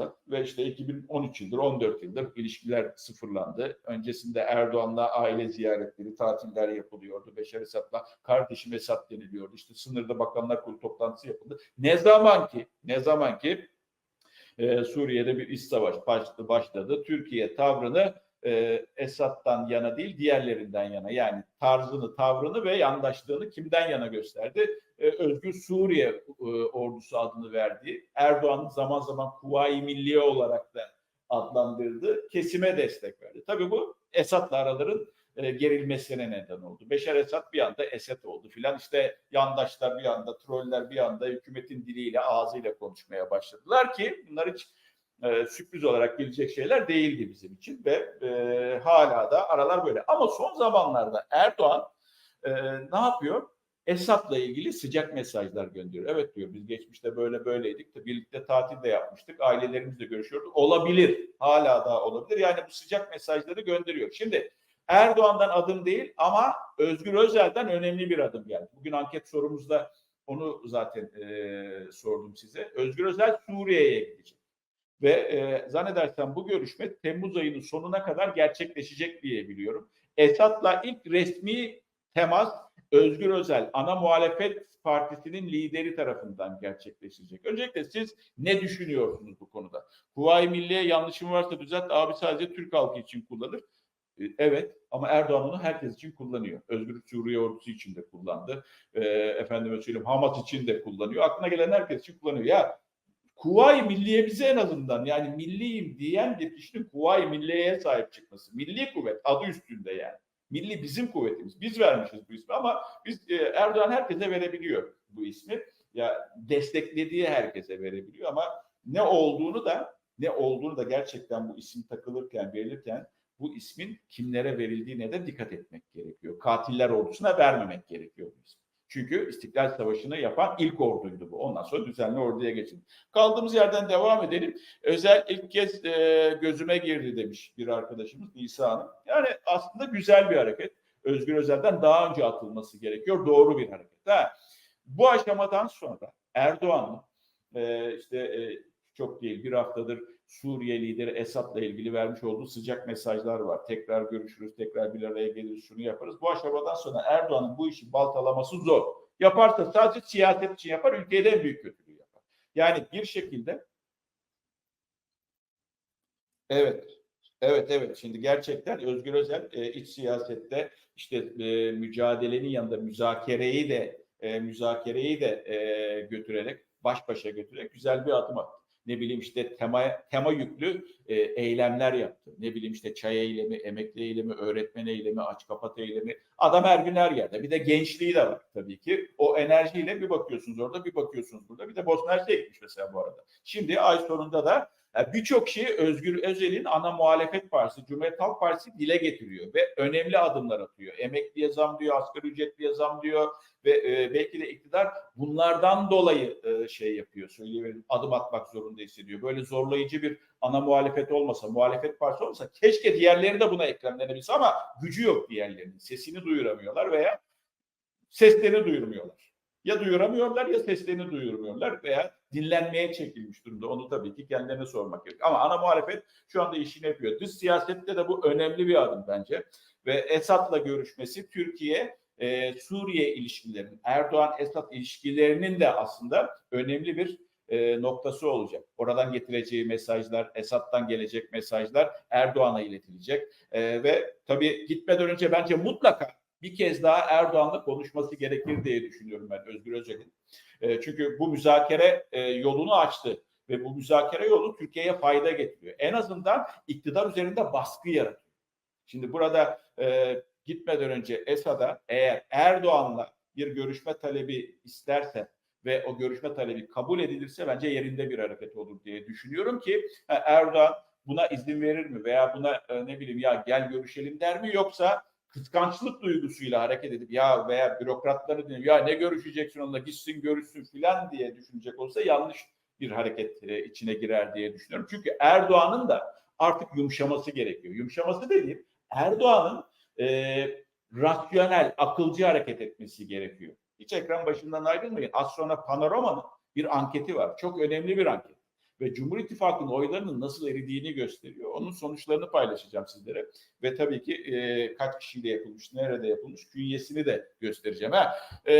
Esad ve işte 2013 yıldır 14 yıldır ilişkiler sıfırlandı. Öncesinde Erdoğan'la aile ziyaretleri, tatiller yapılıyordu. Beşar Esad'la kardeşim Esad deniliyordu. İşte sınırda bakanlar kurulu toplantısı yapıldı. Ne zaman ki ne zaman ki e, Suriye'de bir iç savaş başladı. Türkiye tavrını e, Esad'dan yana değil diğerlerinden yana yani tarzını, tavrını ve yandaşlığını kimden yana gösterdi? E, Özgür Suriye e, ordusu adını verdiği Erdoğan'ın zaman zaman Kuvayi Milliye olarak da adlandırdığı kesime destek verdi. Tabii bu Esad'la araların e, gerilmesine neden oldu. Beşar Esad bir anda Esed oldu filan. İşte yandaşlar bir anda, troller bir anda hükümetin diliyle, ağzıyla konuşmaya başladılar ki bunlar hiç e, sürpriz olarak gelecek şeyler değildi bizim için ve e, hala da aralar böyle. Ama son zamanlarda Erdoğan e, ne yapıyor? Esad'la ilgili sıcak mesajlar gönderiyor. Evet diyor biz geçmişte böyle böyleydik de birlikte tatil de yapmıştık. Ailelerimizle görüşüyorduk. Olabilir. Hala da olabilir. Yani bu sıcak mesajları gönderiyor. Şimdi Erdoğan'dan adım değil ama Özgür Özel'den önemli bir adım geldi. Bugün anket sorumuzda onu zaten e, sordum size. Özgür Özel Suriye'ye gidecek. Ve e, zannedersem bu görüşme Temmuz ayının sonuna kadar gerçekleşecek diye biliyorum. Esad'la ilk resmi temas Özgür Özel ana muhalefet partisinin lideri tarafından gerçekleşecek. Öncelikle siz ne düşünüyorsunuz bu konuda? Kuvayi Milliye yanlışım varsa düzelt abi sadece Türk halkı için kullanır. E, Evet ama Erdoğan onu herkes için kullanıyor. Özgür Suriye ordusu için de kullandı. E, efendime söyleyeyim Hamas için de kullanıyor. Aklına gelen herkes için kullanıyor. Ya Kuvayi Milliye bize en azından yani milliyim diyen bir kişinin Kuvayi Milliye'ye sahip çıkması. Milli kuvvet adı üstünde yani. Milli bizim kuvvetimiz. Biz vermişiz bu ismi ama biz e, Erdoğan herkese verebiliyor bu ismi. Ya desteklediği herkese verebiliyor ama ne olduğunu da ne olduğunu da gerçekten bu isim takılırken verilirken bu ismin kimlere verildiğine de dikkat etmek gerekiyor. Katiller ordusuna vermemek gerekiyor bu ismi. Çünkü İstiklal Savaşı'nı yapan ilk orduydu bu. Ondan sonra düzenli orduya geçildi. Kaldığımız yerden devam edelim. Özel ilk kez e, gözüme girdi demiş bir arkadaşımız Nisa Hanım. Yani aslında güzel bir hareket. Özgür Özel'den daha önce atılması gerekiyor. Doğru bir hareket. Ha, bu aşamadan sonra Erdoğan'ın e, işte e, çok değil bir haftadır Suriye lideri Esad'la ilgili vermiş olduğu sıcak mesajlar var. Tekrar görüşürüz, tekrar bir araya geliriz, şunu yaparız. Bu aşamadan sonra Erdoğan'ın bu işi baltalaması zor. Yaparsa sadece siyaset için yapar, ülkeye en büyük kötülüğü yapar. Yani bir şekilde Evet. Evet evet şimdi gerçekten Özgür Özel e, iç siyasette işte e, mücadelenin yanında müzakereyi de e, müzakereyi de e, götürerek baş başa götürerek güzel bir adım attı. Ne bileyim işte tema tema yüklü e, eylemler yaptı. Ne bileyim işte çay eylemi, emekli eylemi, öğretmen eylemi, aç kapat eylemi. Adam her gün her yerde. Bir de gençliği de var tabii ki. O enerjiyle bir bakıyorsunuz orada, bir bakıyorsunuz burada. Bir de Bosna Hersek'e mesela bu arada. Şimdi ay sonunda da yani birçok şeyi Özgür Özel'in ana muhalefet partisi, Cumhuriyet Halk Partisi dile getiriyor ve önemli adımlar atıyor. Emekliye zam diyor, asgari ücretliye zam diyor ve e, belki de iktidar bunlardan dolayı e, şey yapıyor, söyleyebilirim, adım atmak zorunda hissediyor. Böyle zorlayıcı bir ana muhalefet olmasa, muhalefet partisi olmasa keşke diğerleri de buna eklemlenebilse ama gücü yok diğerlerinin. Sesini duyuramıyorlar veya seslerini duyurmuyorlar. Ya duyuramıyorlar ya seslerini duyurmuyorlar veya dinlenmeye çekilmiş durumda. Onu tabii ki kendilerine sormak gerekiyor. Ama ana muhalefet şu anda işini yapıyor. Dış siyasette de bu önemli bir adım bence. Ve Esad'la görüşmesi Türkiye e, Suriye ilişkilerinin, Erdoğan-Esad ilişkilerinin de aslında önemli bir e, noktası olacak. Oradan getireceği mesajlar, Esad'dan gelecek mesajlar Erdoğan'a iletilecek. E, ve tabii gitmeden önce bence mutlaka bir kez daha Erdoğan'la konuşması gerekir diye düşünüyorum ben Özgür Özel'in. E, çünkü bu müzakere e, yolunu açtı ve bu müzakere yolu Türkiye'ye fayda getiriyor. En azından iktidar üzerinde baskı yaratıyor. Şimdi burada e, gitmeden önce Esad'a eğer Erdoğan'la bir görüşme talebi isterse ve o görüşme talebi kabul edilirse bence yerinde bir hareket olur diye düşünüyorum ki Erdoğan buna izin verir mi veya buna e, ne bileyim ya gel görüşelim der mi yoksa kıskançlık duygusuyla hareket edip ya veya bürokratları dinleyip ya ne görüşeceksin onunla gitsin görüşsün filan diye düşünecek olsa yanlış bir hareket e, içine girer diye düşünüyorum. Çünkü Erdoğan'ın da artık yumuşaması gerekiyor. Yumuşaması dediğim Erdoğan'ın e, rasyonel, akılcı hareket etmesi gerekiyor. Hiç ekran başından ayrılmayın. Az sonra Panorama'nın bir anketi var. Çok önemli bir anket. Ve Cumhur İttifakı'nın oylarının nasıl eridiğini gösteriyor. Onun sonuçlarını paylaşacağım sizlere ve tabii ki e, kaç kişiyle yapılmış, nerede yapılmış künyesini de göstereceğim. Ha, e,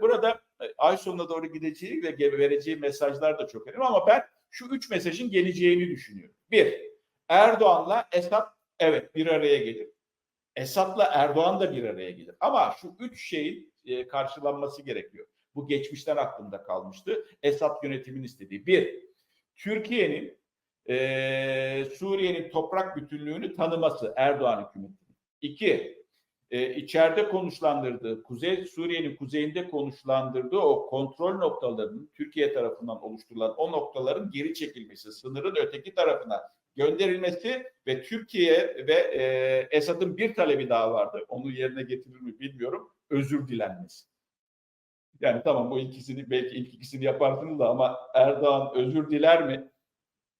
burada ay sonuna doğru gideceği ve vereceği mesajlar da çok önemli ama ben şu üç mesajın geleceğini düşünüyorum. Bir, Erdoğan'la Esad evet bir araya gelir. Esad'la Erdoğan da bir araya gelir. Ama şu üç şeyin e, karşılanması gerekiyor. Bu geçmişten aklımda kalmıştı. Esad yönetimin istediği. Bir, Türkiye'nin e, Suriye'nin toprak bütünlüğünü tanıması Erdoğan hükümetinin. İki, e, içeride konuşlandırdığı, Kuzey Suriye'nin kuzeyinde konuşlandırdığı o kontrol noktalarının Türkiye tarafından oluşturulan o noktaların geri çekilmesi, sınırın öteki tarafına gönderilmesi ve Türkiye ve e, Esad'ın bir talebi daha vardı. Onu yerine getirir mi bilmiyorum. Özür dilenmesi. Yani tamam o ikisini belki ilk ikisini yaparsınız da ama Erdoğan özür diler mi?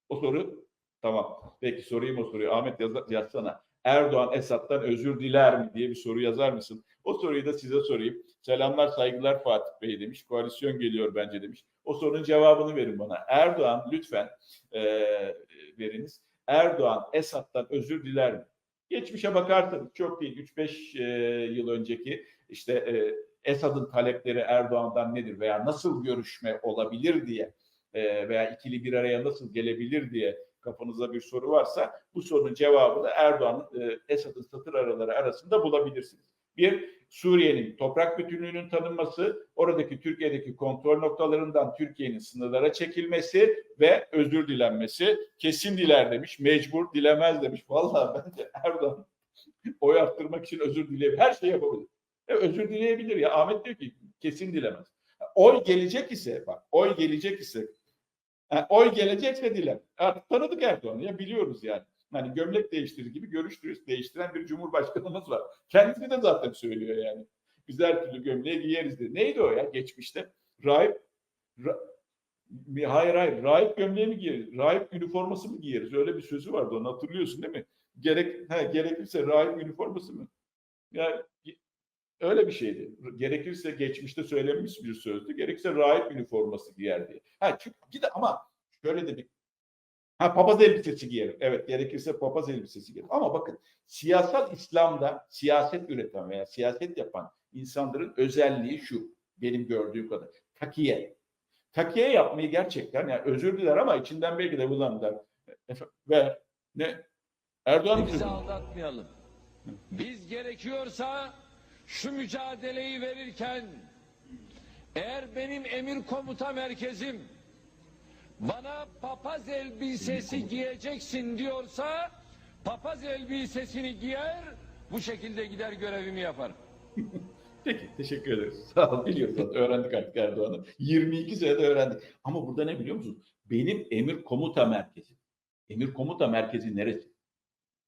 O soru tamam. Peki sorayım o soruyu. Ahmet yaz, yazsana. Erdoğan Esad'dan özür diler mi diye bir soru yazar mısın? O soruyu da size sorayım. Selamlar saygılar Fatih Bey demiş. Koalisyon geliyor bence demiş. O sorunun cevabını verin bana. Erdoğan lütfen e, veriniz. Erdoğan Esad'dan özür diler mi? Geçmişe bakarsanız çok değil 3-5 e, yıl önceki işte e, Esad'ın talepleri Erdoğan'dan nedir veya nasıl görüşme olabilir diye e, veya ikili bir araya nasıl gelebilir diye kafanızda bir soru varsa bu sorunun cevabını Erdoğan'ın e, Esad'ın satır araları arasında bulabilirsiniz. Bir, Suriye'nin toprak bütünlüğünün tanınması, oradaki Türkiye'deki kontrol noktalarından Türkiye'nin sınırlara çekilmesi ve özür dilenmesi. Kesin diler demiş, mecbur dilemez demiş. Vallahi bence Erdoğan oy arttırmak için özür dileyebilir. Her şey yapabilir. E, özür dileyebilir ya. Ahmet diyor ki kesin dilemez. Oy gelecek ise bak oy gelecek ise yani oy gelecekse diler. Artık tanıdık Erdoğan'ı ya biliyoruz yani. Hani gömlek değiştirir gibi görüş değiştiren bir cumhurbaşkanımız var. Kendisi de zaten söylüyor yani. Biz her türlü gömleği giyeriz diye. Neydi o ya geçmişte? Rahip ra, hayır hayır rahip gömleği mi giyeriz? Rahip üniforması mı giyeriz? Öyle bir sözü vardı onu hatırlıyorsun değil mi? Gerek he, gerekirse rahip üniforması mı? Ya öyle bir şeydi. Gerekirse geçmişte söylenmiş bir sözdü. Gerekirse rahip üniforması giyer diye. Ha çünkü bir de ama şöyle de bir Ha papaz elbisesi giyerim. Evet gerekirse papaz elbisesi giyerim. Ama bakın siyasal İslam'da siyaset üreten veya siyaset yapan insanların özelliği şu. Benim gördüğüm kadar. Takiye. Takiye yapmayı gerçekten yani özür diler ama içinden belki de ulan der. Ve ne? Erdoğan Bizi aldatmayalım. Biz gerekiyorsa şu mücadeleyi verirken eğer benim emir komuta merkezim bana papaz elbisesi giyeceksin diyorsa papaz elbisesini giyer bu şekilde gider görevimi yaparım. Peki teşekkür ederiz. Sağ ol. Biliyoruz zaten öğrendik artık Erdoğan'ı. 22 senede öğrendik. Ama burada ne biliyor musunuz? Benim emir komuta merkezi. Emir komuta merkezi neresi?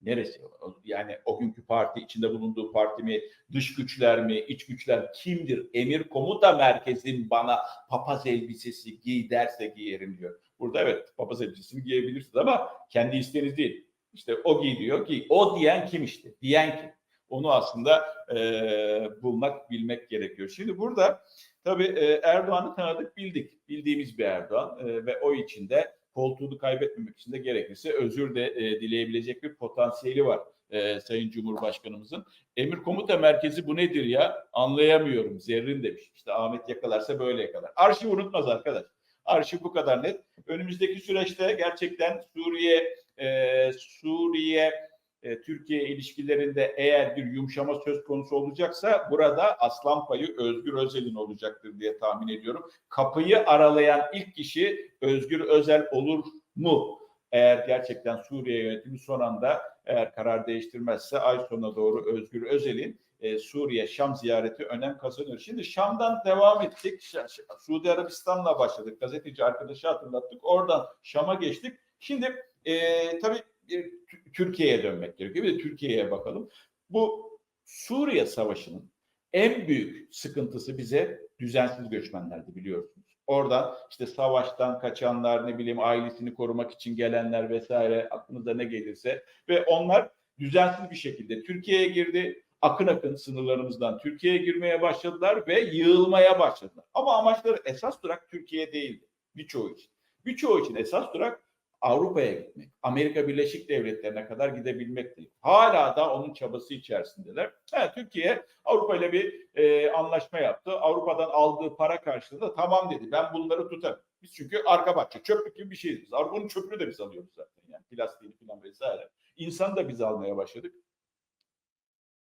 Neresi? Yani o günkü parti, içinde bulunduğu parti mi, dış güçler mi, iç güçler kimdir? Emir komuta merkezin bana papaz elbisesi giy derse giyerim diyor. Burada evet papaz elbisesini giyebilirsiniz ama kendi isteğiniz değil. İşte o giy diyor ki o diyen kim işte? Diyen kim? Onu aslında e, bulmak, bilmek gerekiyor. Şimdi burada tabii e, Erdoğan'ı tanıdık, bildik. Bildiğimiz bir Erdoğan e, ve o içinde koltuğunu kaybetmemek için de gerekirse özür de e, dileyebilecek bir potansiyeli var e, Sayın Cumhurbaşkanımızın. Emir Komuta Merkezi bu nedir ya? Anlayamıyorum. Zerrin demiş. İşte Ahmet yakalarsa böyle yakalar. Arşiv unutmaz arkadaş. Arşiv bu kadar net. Önümüzdeki süreçte gerçekten Suriye e, Suriye e, Türkiye ilişkilerinde eğer bir yumuşama söz konusu olacaksa burada aslan payı Özgür Özel'in olacaktır diye tahmin ediyorum. Kapıyı aralayan ilk kişi Özgür Özel olur mu? Eğer gerçekten Suriye yönetimi son anda eğer karar değiştirmezse ay sonuna doğru Özgür Özel'in e, Suriye Şam ziyareti önem kazanıyor. Şimdi Şam'dan devam ettik. Suudi Arabistan'la başladık. Gazeteci arkadaşı hatırlattık. Oradan Şam'a geçtik. Şimdi e, tabii e, Türkiye'ye dönmek gerekiyor. Bir de Türkiye'ye bakalım. Bu Suriye Savaşı'nın en büyük sıkıntısı bize düzensiz göçmenlerdi biliyorsunuz. Oradan işte savaştan kaçanlar ne bileyim ailesini korumak için gelenler vesaire aklınıza ne gelirse ve onlar düzensiz bir şekilde Türkiye'ye girdi. Akın akın sınırlarımızdan Türkiye'ye girmeye başladılar ve yığılmaya başladılar. Ama amaçları esas durak Türkiye değildi birçoğu için. Birçoğu için esas durak Avrupa'ya gitmek. Amerika Birleşik Devletleri'ne kadar gidebilmek değil. Hala da onun çabası içerisindeler. Ha, Türkiye Avrupa ile bir e, anlaşma yaptı. Avrupa'dan aldığı para karşılığında tamam dedi. Ben bunları tutarım. Biz çünkü arka bahçe, çöplük gibi bir şeyiz. Avrupa'nın çöpünü de biz alıyoruz zaten. Yani plastiğini falan vesaire. İnsan da biz almaya başladık.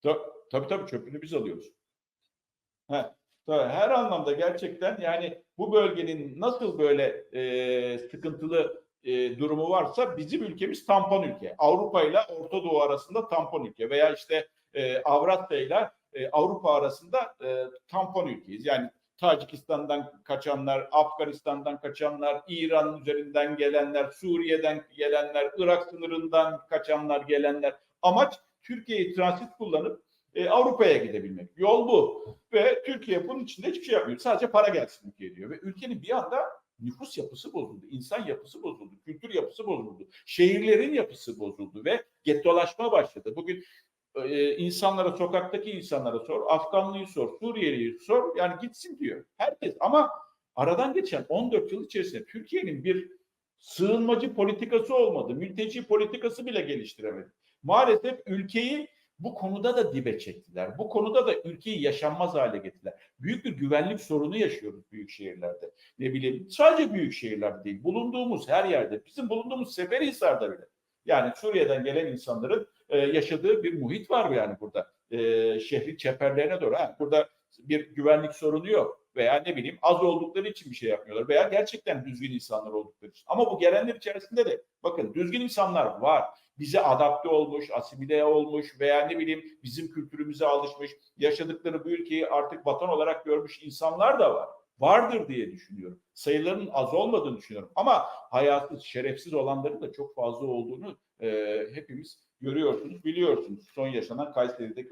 Ta- Tabii tabii çöpünü biz alıyoruz. Ha, tabii, her anlamda gerçekten yani bu bölgenin nasıl böyle e, sıkıntılı e, durumu varsa bizim ülkemiz tampon ülke. Avrupa ile Orta Doğu arasında tampon ülke veya işte e, Avrasya ile e, Avrupa arasında e, tampon ülkeyiz. Yani Tacikistan'dan kaçanlar, Afganistan'dan kaçanlar, İran üzerinden gelenler, Suriye'den gelenler, Irak sınırından kaçanlar gelenler. Amaç Türkiye'yi transit kullanıp e, Avrupa'ya gidebilmek. Yol bu. Ve Türkiye bunun için de hiçbir şey yapmıyor. Sadece para gelsin ülkeye diyor. Ve ülkenin bir anda nüfus yapısı bozuldu, insan yapısı bozuldu, kültür yapısı bozuldu, şehirlerin yapısı bozuldu ve gettolaşma başladı. Bugün e, insanlara, sokaktaki insanlara sor, Afganlıyı sor, Suriyeliyi sor, yani gitsin diyor. Herkes ama aradan geçen 14 yıl içerisinde Türkiye'nin bir sığınmacı politikası olmadı, mülteci politikası bile geliştiremedi. Maalesef ülkeyi bu konuda da dibe çektiler. Bu konuda da ülkeyi yaşanmaz hale getirdiler. Büyük bir güvenlik sorunu yaşıyoruz büyük şehirlerde. Ne bileyim sadece büyük şehirlerde değil. Bulunduğumuz her yerde. Bizim bulunduğumuz Seferihisar'da bile. Yani Suriye'den gelen insanların e, yaşadığı bir muhit var yani burada. E, şehrin çeperlerine doğru. Ha, burada bir güvenlik sorunu yok. Veya ne bileyim az oldukları için bir şey yapmıyorlar. Veya gerçekten düzgün insanlar oldukları için. Ama bu gelenler içerisinde de bakın düzgün insanlar var bize adapte olmuş, asimile olmuş veya ne bileyim bizim kültürümüze alışmış, yaşadıkları bu ülkeyi artık vatan olarak görmüş insanlar da var. Vardır diye düşünüyorum. Sayılarının az olmadığını düşünüyorum. Ama hayatsız, şerefsiz olanların da çok fazla olduğunu e, hepimiz görüyorsunuz, biliyorsunuz. Son yaşanan Kayseri'deki